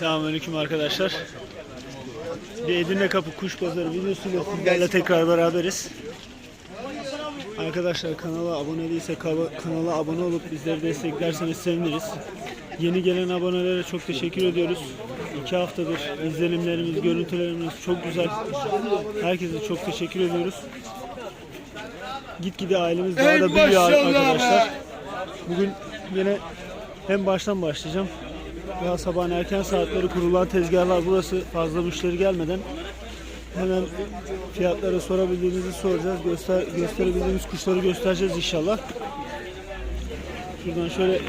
Selamünaleyküm arkadaşlar. Bir Edirne Kapı Kuş Pazarı videosuyla sizlerle tekrar beraberiz. Arkadaşlar kanala abone değilse kanala abone olup bizleri desteklerseniz seviniriz. Yeni gelen abonelere çok teşekkür ediyoruz. İki haftadır izlenimlerimiz, görüntülerimiz çok güzel. Herkese çok teşekkür ediyoruz. Gitgide ailemiz daha da büyüyor arkadaşlar. Bugün yine hem baştan başlayacağım. Daha sabahın erken saatleri kurulan tezgahlar burası fazla müşteri gelmeden hemen fiyatları sorabildiğimizi soracağız. Göster gösterebildiğimiz kuşları göstereceğiz inşallah. Şuradan şöyle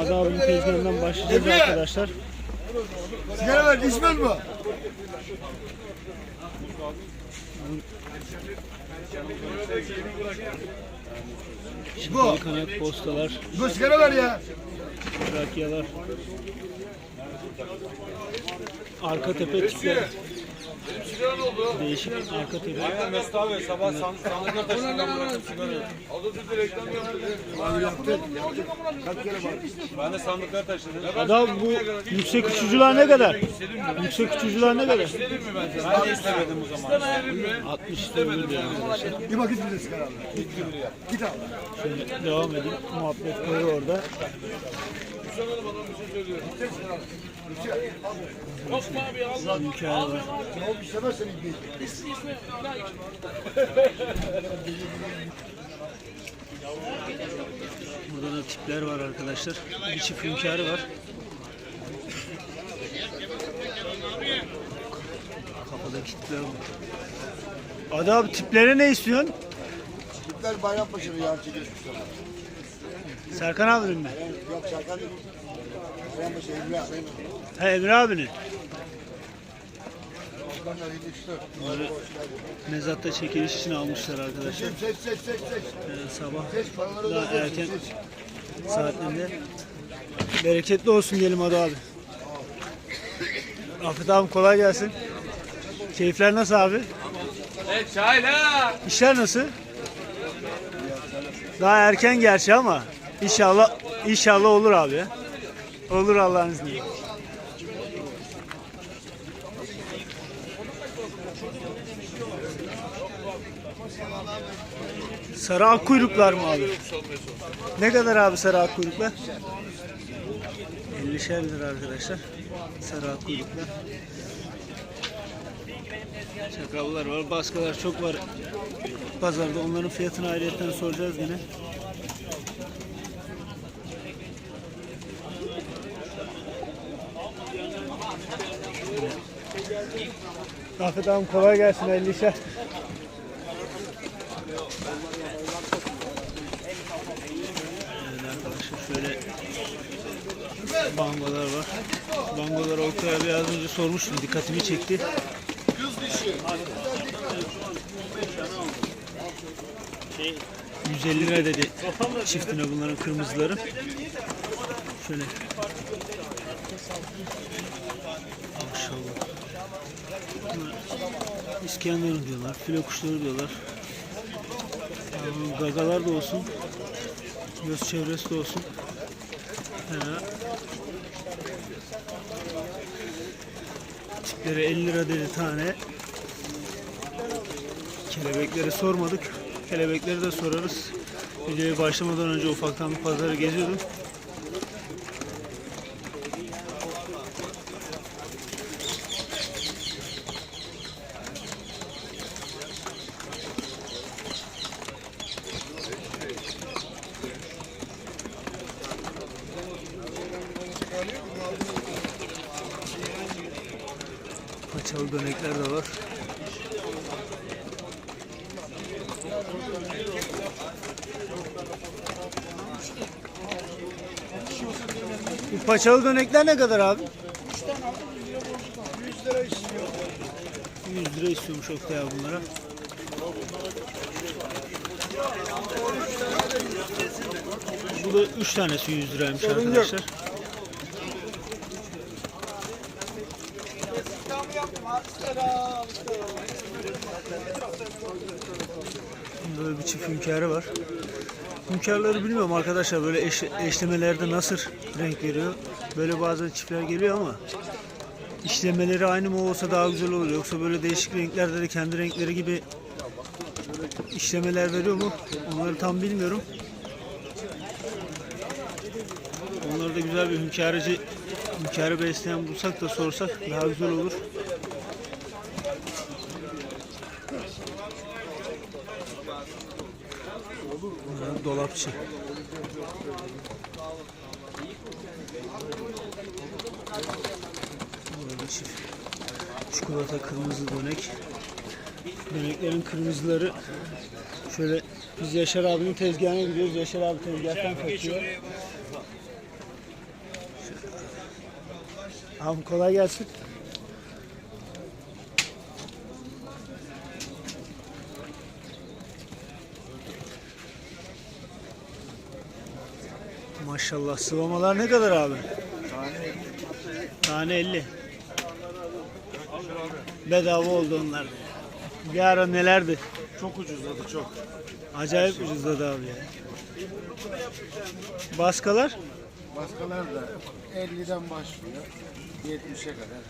Ada abinin tezgahından başlayacağız arkadaşlar. Sigara ver, içmez mi? Şifreli kanat postalar, Bu sigara ver ya. rakyalar. Arka tepe tipleri. Değişik arka tepe. Aynen Mesut abi sabah san, sandıklar taşıdım bıraktım sigara. Atatürk'e reklam yaptı. Ben de sandıklar taşıdım. Ada bu yüksek uçucular ne kadar? Yüksek uçucular ne kadar? Ben de istemedim o zaman. 60 istemedim arkadaşlar. Bir vakit bize sigara al. Git al. Şöyle devam edeyim. Muhabbet koyu orada. Hikaye var. Ne oldu istemezsen ibneyi. Burada da tipler var arkadaşlar. Bir çift hünkârı var. Kafada kitler var. Abi tiplere ne istiyorsun? Tipler Bayrampaşa'nın yağ çekiyor kuşlar. Serkan abinin mi? Yok Serkan değil. He Emre abinin. Mezatta çekiliş için almışlar arkadaşlar. Seç seç seç seç seç. Ee, sabah daha erken saatlerinde. Bereketli olsun diyelim hadi abi. Afet abi kolay gelsin. Keyifler nasıl abi? Evet çayla. İşler nasıl? Daha erken gerçi ama inşallah inşallah olur abi. Olur Allah'ın izniyle. Sarı ak kuyruklar mı abi? Ne kadar abi sarı ak kuyruklar? 50'şer lira arkadaşlar. Sarı ak kuyruklar. Çakallar var, baskalar çok var pazarda. Onların fiyatını ayrıyetten soracağız yine. Afet abim kolay gelsin 50 işe. Arkadaşlar şöyle bangolar var. Bangolar Olkaya biraz önce sormuştum. Dikkatimi çekti. 150 lira dedi çiftine bunların kırmızıları. Şöyle. Maşallah. İskenderun diyorlar, filo kuşları diyorlar. Yani gagalar da olsun, göz çevresi de olsun. Fena. Tipleri 50 lira dedi tane. Kelebekleri sormadık. Kelebekleri de sorarız. Videoya başlamadan önce ufaktan bir pazarı geziyordum. Paçalı dönekler de var. Bu paçalı dönekler ne kadar abi? 100 lira istiyor. 100 lira istiyormuş Oktay abi bunlara. Bu da 3 tanesi 100 liraymış arkadaşlar. Böyle bir çift hünkârı var. Hünkârları bilmiyorum arkadaşlar böyle eş, eşlemelerde nasıl renk veriyor. Böyle bazı çiftler geliyor ama işlemeleri aynı mı olsa daha güzel olur. Yoksa böyle değişik renklerde de kendi renkleri gibi işlemeler veriyor mu? Onları tam bilmiyorum. Onları da güzel bir hünkârıcı, hünkârı besleyen bulsak da sorsak daha güzel olur. Bunlar dolapçı. Burada çikolata kırmızı dönek. Döneklerin kırmızıları şöyle biz Yaşar abinin tezgahına gidiyoruz. Yaşar abi tezgahtan kaçıyor. Abi kolay gelsin. Maşallah sıvamalar ne kadar abi? Tane 50. Bedava oldu onlar. Bir ara nelerdi? Çok ucuzladı çok. Acayip ucuzladı abi ya. Baskalar? Baskalar da 50'den başlıyor. 70'e kadar.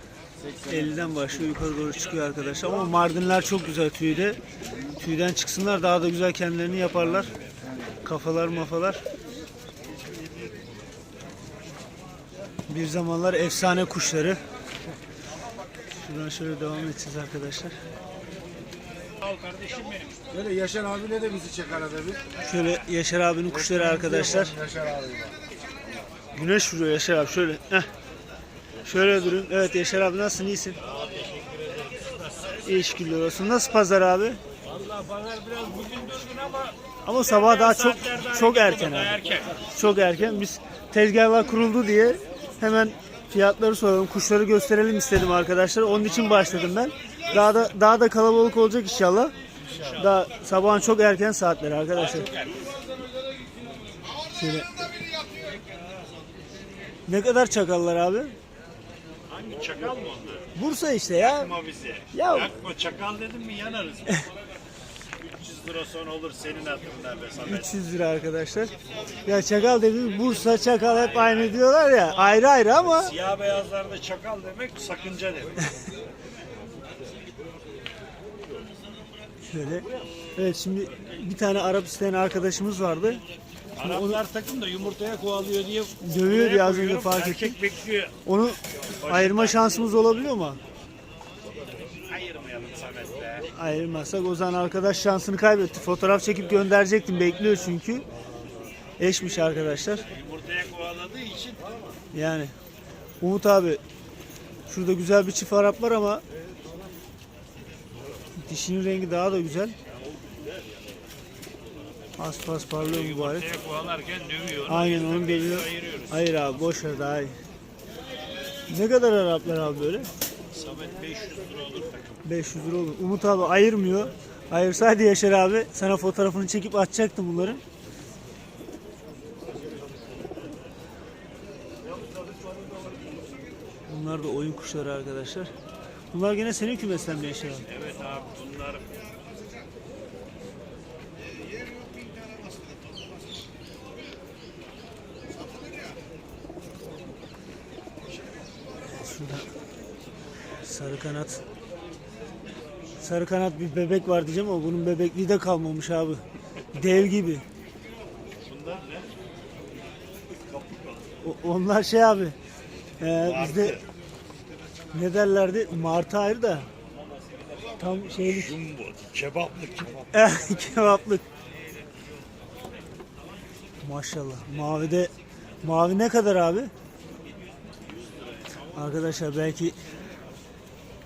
80'e 50'den başlıyor yukarı doğru çıkıyor arkadaşlar. Ama Mardinler çok güzel tüyde. Tüyden çıksınlar daha da güzel kendilerini yaparlar. Kafalar mafalar. Bir zamanlar efsane kuşları. Şuradan şöyle devam edeceğiz arkadaşlar. Böyle Yaşar abiyle de bizi çek arada bir. Şöyle Yaşar abinin kuşları arkadaşlar. Yaşar abiyle. Güneş vuruyor Yaşar abi şöyle. Heh. Şöyle durun. Evet Yaşar abi nasılsın? iyisin? İyi şükürler olsun. Nasıl pazar abi? Vallahi pazar biraz bugün durgun ama Ama sabah daha çok çok erken abi. erken. Çok erken. Biz tezgahlar kuruldu diye hemen fiyatları soralım. Kuşları gösterelim istedim arkadaşlar. Onun için başladım ben. Daha da daha da kalabalık olacak inşallah. Daha sabahın çok erken saatleri arkadaşlar. Şöyle. Ne kadar çakallar abi? Hangi çakal mı onlar? Bursa işte ya. Yakma bizi. Ya- Yakma çakal dedim mi yanarız. 300 lira son olur senin adından be Samet. 300 lira arkadaşlar. Ya çakal dediğimiz Bursa çakal hep aynı diyorlar ya. Ayrı ayrı ama Siyah beyazlarda çakal demek sakınca demek. şöyle. Evet şimdi bir tane Arap isteyen arkadaşımız vardı. Araplar takım da yumurtaya kovalıyor diye Dövüyor diye az önce fark Erkek ettim. bekliyor. Onu ayırma şansımız olabiliyor mu? Ayırmayalım Samet be. Ayırmazsak o zaman arkadaş şansını kaybetti. Fotoğraf çekip gönderecektim. Bekliyor çünkü. Eşmiş arkadaşlar. Yumurtaya kovaladığı için Yani Umut abi şurada güzel bir çift Arap var ama dişinin rengi daha da güzel. Az pas parlıyor mübarek. kovalarken dövüyor. Aynen belli. Ayırıyoruz. Hayır abi boş ver daha iyi. Ne kadar Araplar abi böyle? Samet 500 lira olur takım. 500 lira olur. Umut abi ayırmıyor. Ayırsaydı Yaşar abi sana fotoğrafını çekip atacaktım bunların. Bunlar da oyun kuşları arkadaşlar. Bunlar gene senin kümesten mi Yaşar abi? Evet abi bunlar Şurada sarı kanat. Sarı kanat bir bebek var diyeceğim ama bunun bebekliği de kalmamış abi. Dev gibi. O- onlar şey abi. E, bizde ne derlerdi? Martı ayrı da. Tam şeylik. Jumbo, kebaplık kebap. Eh, Kebaplık. Maşallah. Mavide mavi ne kadar abi? Arkadaşlar belki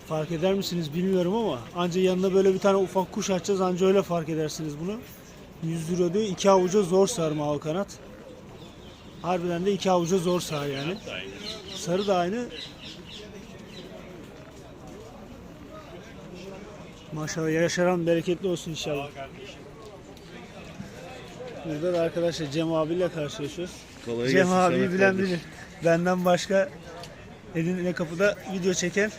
fark eder misiniz bilmiyorum ama anca yanına böyle bir tane ufak kuş açacağız anca öyle fark edersiniz bunu. 100 lira diyor. iki avuca zor sar mavi kanat. Harbiden de iki avuca zor sar yani. Sarı da aynı. Maşallah yaşaran bereketli olsun inşallah. Burada da arkadaşlar Cem abiyle karşılaşıyoruz. Cem abiyi bilen bilir. Benden başka eline kapıda video çeken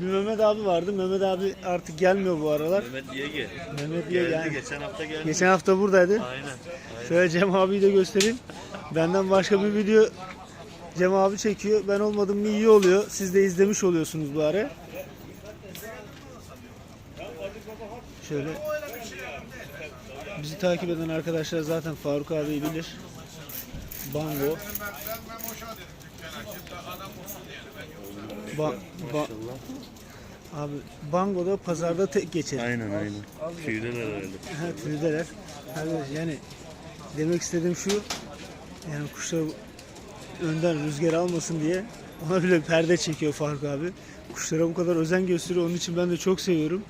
bir Mehmet abi vardı. Mehmet abi artık gelmiyor bu aralar. Mehmet Yege. Mehmet diye yani. Geçen hafta geldi. Geçen hafta buradaydı. Aynen. Şöyle Cem abiyi de göstereyim. Benden başka bir video Cem abi çekiyor. Ben olmadım mı iyi oluyor. Siz de izlemiş oluyorsunuz bari. Şöyle bizi takip eden arkadaşlar zaten Faruk abi bilir. Bango. Ba ba Abi Bango'da pazarda tek geçer. Aynen aynen. Tüydeler herhalde. Ha, tüydeler. Abi yani demek istediğim şu yani kuşlar önden rüzgar almasın diye ona bile perde çekiyor Faruk abi. Kuşlara bu kadar özen gösteriyor. Onun için ben de çok seviyorum.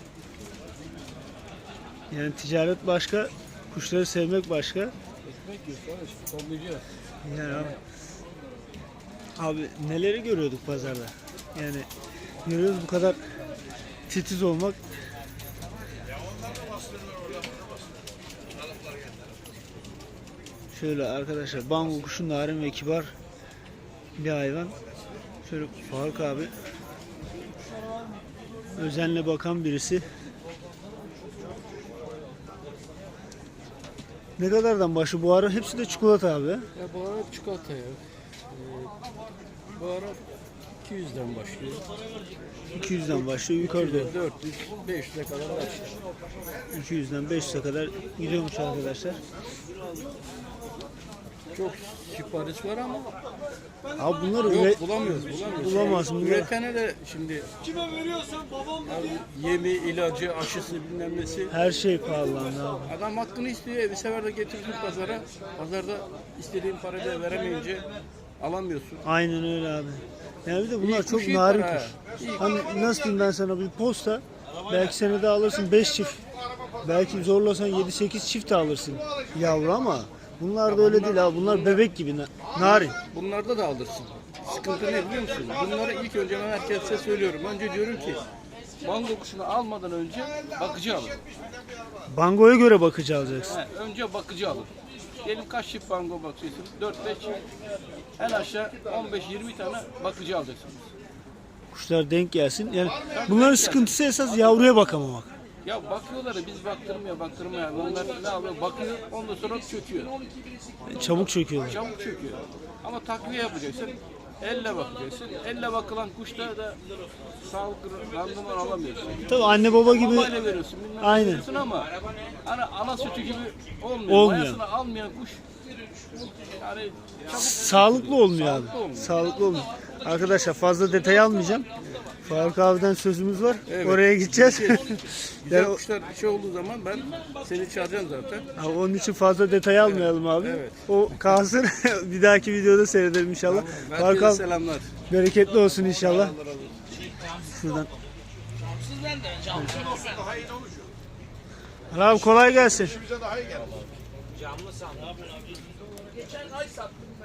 Yani ticaret başka, kuşları sevmek başka. Yani abi, abi neleri görüyorduk pazarda. Yani görüyoruz bu kadar titiz olmak Şöyle arkadaşlar bango kuşu narin ve kibar bir hayvan. Şöyle Faruk abi özenle bakan birisi. Ne kadardan başı bu ara? Hepsi de çikolata abi. Ya bu ara çikolata ya. Ee, bu ara 200'den başlıyor. 200'den başlıyor yukarı doğru. 400, 500'e kadar başlıyor. 200'den 500'e kadar gidiyormuş arkadaşlar. Çok sipariş var ama Abi bunları yok bulamıyoruz, bulamıyoruz. Bulamazsın, Yani bunlar- Üretene de şimdi kime veriyorsan babam yemi, ilacı, aşısı bilmem nesi. her şey pahalandı abi. Adam hakkını istiyor. Bir sefer de getirdim pazara. Pazarda istediğin parayla veremeyince alamıyorsun. Aynen öyle abi. Yani bir de bunlar İyi çok iyi narin para kuş. İyi Hani nasıl diyeyim ben sana bir posta belki senede alırsın 5 çift. Belki zorlasan 7-8 çift de alırsın yavru ama bunlar da öyle değil abi. Bunlar bebek gibi na- narin. Bunlarda da alırsın. Sıkıntı ne biliyor musun? Bunları ilk önce ben herkese söylüyorum. Önce diyorum ki bango kuşunu almadan önce bakıcı alın. Bangoya göre bakıcı alacaksın. He, önce bakıcı alın. Diyelim kaç çift bango bakıyorsun? 4-5 çift. En aşağı 15-20 tane bakıcı alacaksınız. Kuşlar denk gelsin. Yani bunların sıkıntısı esas yavruya bakamamak. Ya bakıyorlar da biz baktırmıyor baktırmıyor. Onlar ne yapıyor? Bakıyor ondan sonra çöküyor. Çabuk çöküyorlar. Çabuk çöküyor. Ama takviye yapacaksın. Elle bakacaksın. Elle bakılan kuşta da sağlıklı randıman alamıyorsun. Tabii anne baba gibi Mamayla veriyorsun, bilmem Aynen. veriyorsun ama hani ana sütü gibi olmuyor. Olmuyor. Mayasını almayan kuş yani sağlıklı olmuyor abi. Sağlıklı olmuyor. Sağlıklı olmuyor. Arkadaşlar fazla detay almayacağım. Faruk abiden sözümüz var. Evet. Oraya gideceğiz. Güzel yani, kuşlar şey olduğu zaman ben seni çağıracağım zaten. Abi onun için fazla detay almayalım abi. evet. O kalsın. bir dahaki videoda seyredelim inşallah. Faruk Herkese abi selamlar. bereketli olsun inşallah. Şuradan. Ali Abi kolay gelsin.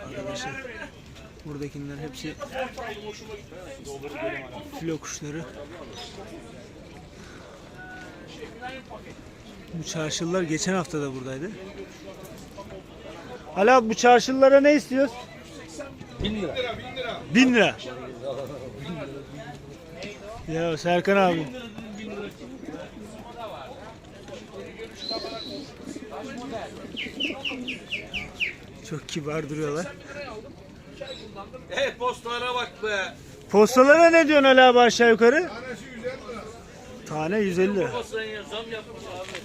Arkadaşlar, Buradakiler hepsi filo kuşları. Bu çarşılar geçen hafta da buradaydı. Abi bu çarşılara ne istiyoruz? 1000 lira. 1000 lira. Ya Serkan abi. Çok kibar duruyorlar. Hey postlara bak be. Postalara ne diyorsun Ali abi aşağı yukarı? Tane 150 lira. Zam yapmış abi.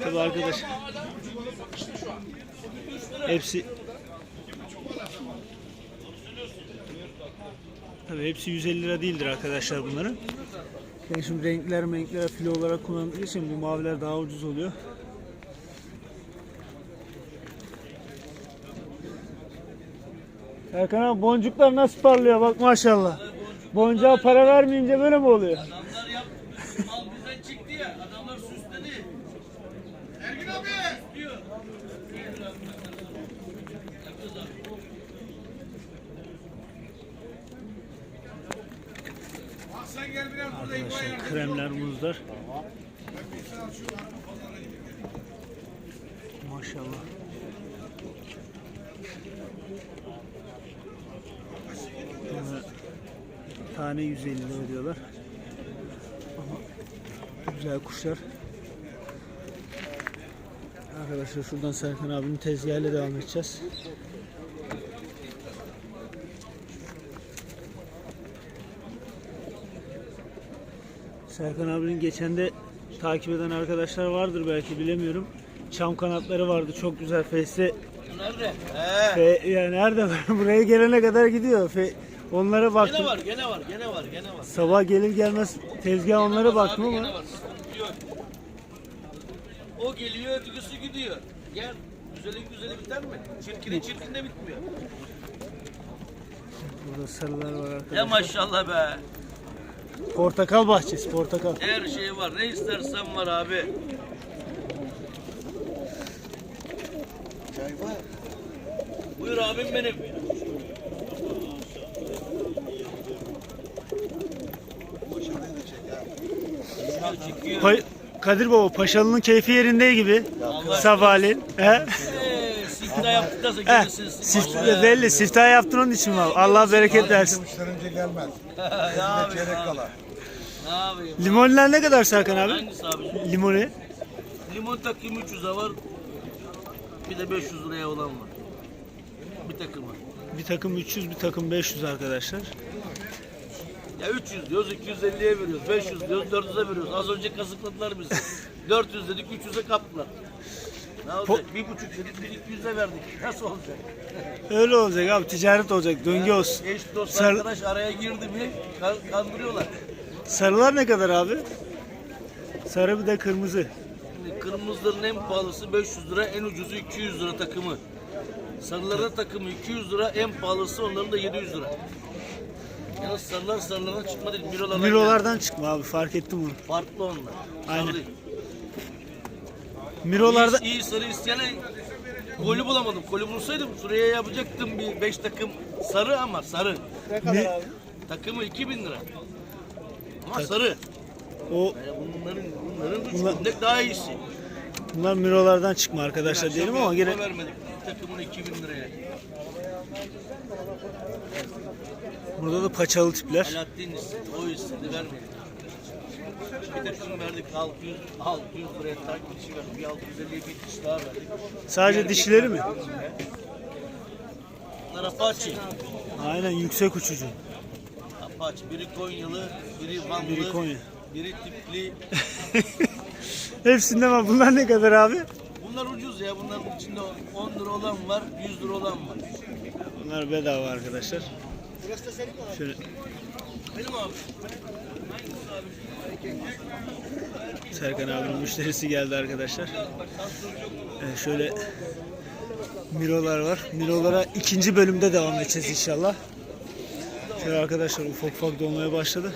Tabii arkadaş. Hepsi Tabii hepsi 150 lira değildir arkadaşlar bunların. Yani şimdi renkler renkler filo olarak kullanıldığı için bu maviler daha ucuz oluyor. Erkan abi boncuklar nasıl parlıyor bak maşallah. Boncuğa para vermeyince böyle mi oluyor? Adamlar yap. Mal bizden çıktı ya. Adamlar süsledi. Ergin abi. Diyor. Arkadaşlar kremler, muzlar. Maşallah. Tane 150 lira diyorlar. Ama güzel kuşlar. Arkadaşlar şuradan Serkan abinin tezgahıyla devam edeceğiz. Serkan abinin geçen de takip eden arkadaşlar vardır belki bilemiyorum. Çam kanatları vardı çok güzel Face'te. Nerede? Fe, yani nerede? Buraya gelene kadar gidiyor. Fe, onlara baktım. Gene var, gene var, gene var, gene var. Sabah gelir gelmez tezgah onlara baktım Abi ama var. O geliyor, ötekisi gidiyor. Gel, güzeli güzeli biter mi? Çirkini çirkin de bitmiyor. burada sarılar var arkadaşlar. Ya maşallah be. Portakal bahçesi, portakal. Her şey var, ne istersen var abi. Buyur abim benim. Çekiyor, çekiyor. Pa- Kadir Baba Paşalı'nın keyfi yerinde gibi. Sabahleyin. He? Siftah yaptıktan sonra He. gelirsin. Sift, belli. Siftah yaptın onun için abi? Allah bereket versin. Müşterince gelmez. Ne yapayım Çeyrek kala. Ne yapayım? Limonlar ne kadar Serkan abi? Hangisi abi? Limoni. Limon takım 300'e var. Bir de 500 liraya olan var. Bir takımı. Bir takım 300, bir takım 500 arkadaşlar. Ya 300 diyoruz, 250'ye veriyoruz. 500 diyoruz, 400'e veriyoruz. Az önce kazıkladılar bizi. 400 dedik, 300'e kaptılar. Ne olacak? Bir buçuk dedik, bir 200'e verdik. Nasıl olacak? Öyle olacak abi. Ticaret olacak. Döngü olsun. Eş dost Sar- arkadaş araya girdi mi kan- kandırıyorlar. Sarılar ne kadar abi? Sarı bir de kırmızı. Şimdi kırmızıların en pahalısı 500 lira, en ucuzu 200 lira takımı. Sarıların takımı 200 lira, en pahalısı onların da 700 lira. Yalnız sarılar sarılardan çıkma değil, mirolardan. Mirolardan çıkma abi fark ettim bunu. Farklı onlar. Aynen. Sarı. Mirolarda İyi, iyi sarı isteyene golü bulamadım. Golü bulsaydım şuraya yapacaktım bir 5 takım sarı ama sarı. mi- Takımı 2000 lira. Ama sarı. o Yani bunların bunların üç Bunlar- günde daha iyisi. bunlar mirolardan çıkma arkadaşlar diyelim ama gene Kupa vermedik takımını 2000 liraya. Burada da paçalı tipler. Alaaddin istedi. O istedi vermedik. Bir takım verdik 600 600 liraya takip dişi verdik. Bir 650'ye bir diş daha verdik. Sadece Erkek dişileri mi? Bunlar Apache. Aynen yüksek uçucu. Apache. Biri Konyalı, biri Vanlı, Biri Konya. biri tipli. Hepsinde var. Bunlar ne kadar abi? Bunlar ucuz ya. Bunların içinde 10 lira olan var, 100 lira olan var. Bunlar bedava arkadaşlar. Şöyle Benim abi. Serkan abinin müşterisi geldi arkadaşlar. Ee, şöyle Mirolar var. Mirolara ikinci bölümde devam edeceğiz inşallah. Şöyle arkadaşlar ufak ufak dolmaya başladı.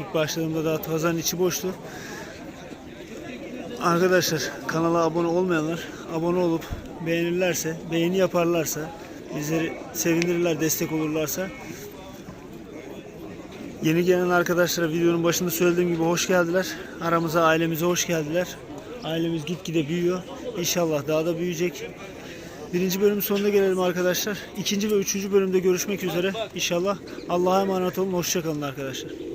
İlk başladığımda daha pazarın içi boştu. Arkadaşlar kanala abone olmayanlar abone olup beğenirlerse, beğeni yaparlarsa, bizleri sevindirirler, destek olurlarsa Yeni gelen arkadaşlara videonun başında söylediğim gibi hoş geldiler. Aramıza ailemize hoş geldiler. Ailemiz gitgide büyüyor. İnşallah daha da büyüyecek. Birinci bölümün sonuna gelelim arkadaşlar. İkinci ve üçüncü bölümde görüşmek üzere. İnşallah Allah'a emanet olun. Hoşçakalın arkadaşlar.